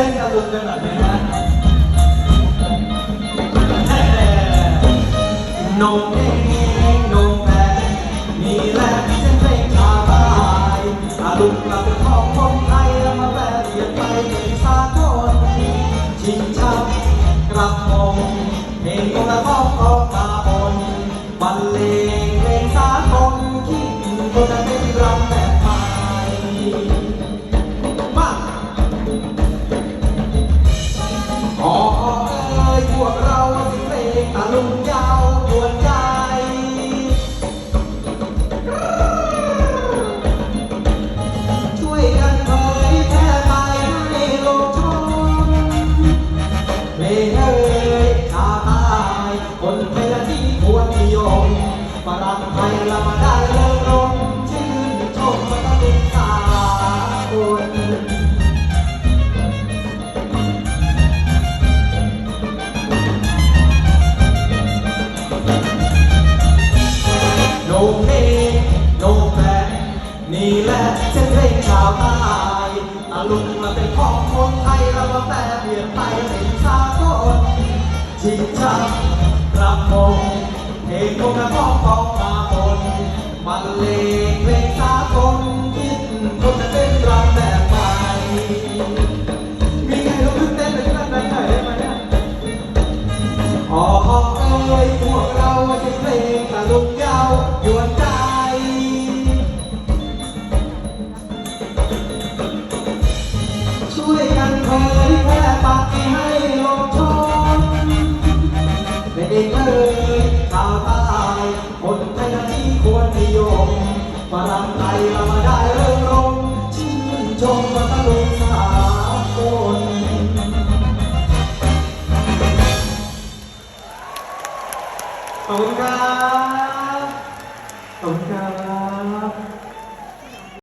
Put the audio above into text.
ต้นตะลุงกันหน่อยไหมฮะนงเองนงแพนี่แหละเส้นเพลงชาวใต้อาลุงกับเป็นของคนไทยแล้วมาแปลเปลี่ยนไปเป็นสากลชิงชับกระพงเพลงคนละท้องออกมาบนบรรเลงเพลงสากลคิดคนจะเป็นร พวกเราสิเพลงตะลุงยาวดวนใจ ช่วยกันเผยแพร่ไปให้โลกชมเพลงเอ่ยชาตาย คนไทยละที่ควรนิยมฝรั่งไทยละมาได้ นี่แหละเส้นเพลงชาวใต้ตะลุงมาเป็นของคนไทยแล้วมาแปลเปลี่ยนไปเป็นสากลชิงชับกระพงเพลงพวกนักร้องกองมาบนบรรเลงเพลงสากลคิดคนจะเต้นรำแบบใหม่มีใครลุกขึ้นเต้นเป็นแบบนั้นได้ไหมเนี่ยขอเอ่ยพวกเราจะเพลง ฝรั่งไทยเรามาได้เริ่มรมชื่นชมว่าตะลุงสากลขอบคุณครับขอบคุณครับ